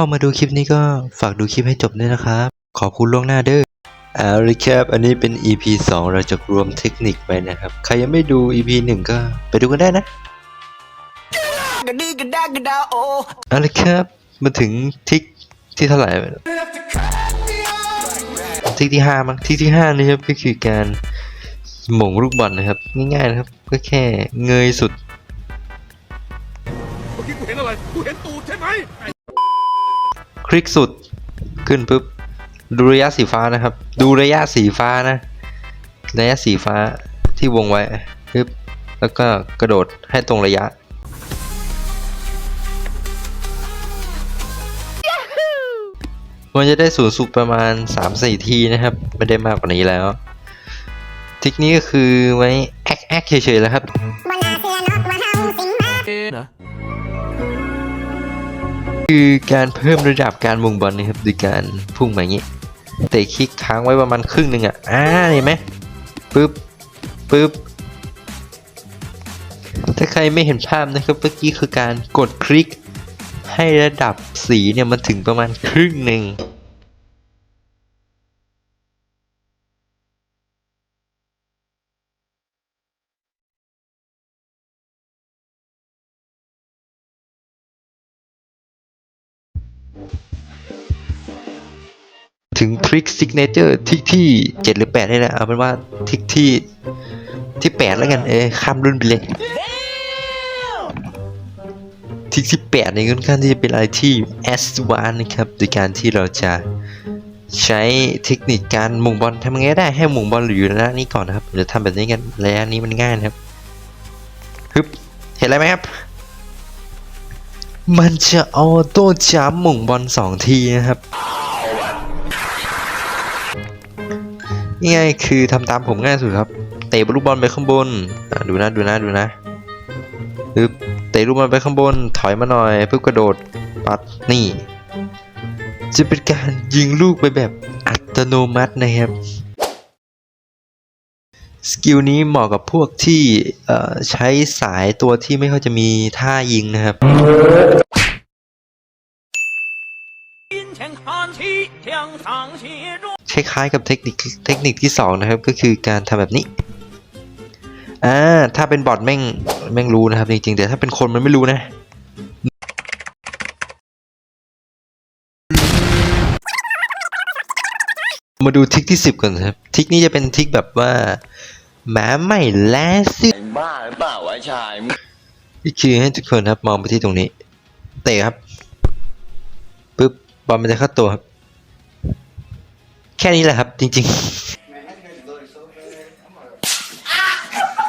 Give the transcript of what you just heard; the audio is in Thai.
เข้ามาดูคลิปนี้ก็ฝากดูคลิปให้จบด้วยนะครับ ขอบคุณล่วงหน้าเด้อเอาละครับอันนี้เป็น EP 2 เราจะรวมเทคนิคไปนะครับ ใครยังไม่ดู EP 1 ก็ไปดูกันได้นะกระดีกระดากระดาโอเอาละครับมาถึงทิกที่เท่าไหร่ทิกที่ห้ามั้งทิกที่ห้านี่ครับก็คือการหม่งลูกบอลนะครับ ง่ายๆนะครับ ก็แค่เงยสุดเมื่อกี้กูเห็นอะไรกูเห็นตูดใช่ไหม คลิกสุดขึ้นปุ๊บดูระยะสีฟ้านะครับ ดูระยะสีฟ้านะ ระยะสีฟ้าที่วงไว้ปึ๊บแล้วก็กระโดดให้ตรงระยะ มันจะได้สูงสุดประมาณ 3-4 ทีนะครับ ไม่ได้มากกว่านี้แล้วทริกนี้ก็คือไว้แอคแอคเฉยๆแล้วครับ คือการเพิ่มระดับการมุงบอลนะครับโดยการพุ่งแบบนี้เตะคลิกค้างไว้ประมาณครึ่งหนึ่งอะอ่าเห็นไหมปึ๊บปึ๊บถ้าใครไม่เห็นภาพนะครับเมื่อกี้คือการกดคลิกให้ระดับสีเนี่ยมันถึงประมาณครึ่งหนึ่ง ถึงทริคซิกเนเจอร์ทิกที่7หรือ8นี่แหละเอาเป็นว่าทริกที่ที่8แล้วกันเออข้ามรุ่นไปเลยทริกที่8นี่ค่อนข้างที่จะเป็นอะไรที่ advanced นะครับโดยการที่เราจะใช้เทคนิคการหมุงบอลทำยังไงได้ให้หมุงบอลอยู่ในระยะนี้ก่อนนะครับเดี๋ยวทำแบบนี้กันระยะนี้มันง่ายนะครับฮึบเห็นอะไรไหมครับ มันจะออโต้จัมหมุงบอลสองทีนะครับนี่ไงคือทำตามผมง่ายสุดครับ เตะลูกบอลไปข้างบนดูนะดูนะดูนะฮึบเตะลูกบอลไปข้างบน ถอยมาหน่อยเพื่อกระโดดปัดนี่ จะเป็นการยิงลูกไปแบบอัตโนมัตินะครับ สกิลนี้เหมาะกับพวกที่ใช้สายตัวที่ไม่ค่อยจะมีท่ายิงนะครับ คล้ายๆกับเทคนิคเทคนิคที่ 2 นะครับ ก็คือการทำแบบนี้ อ่า ถ้าเป็นบอทแม่งแม่งรู้นะครับจริงๆแต่ถ้าเป็นคนมันไม่รู้นะ มาดูทริกที่สิบก่อนนะครับทริกนี้จะเป็นทริกแบบว่าหมาไม่แลซึ่งบ้าหรือเปล่าวะชายนี่คือให้ทุกคนครับมองไปที่ตรงนี้ เตะครับปุ๊บบอลมันจะเข้าตัวครับ แค่นี้แหละครับ จริง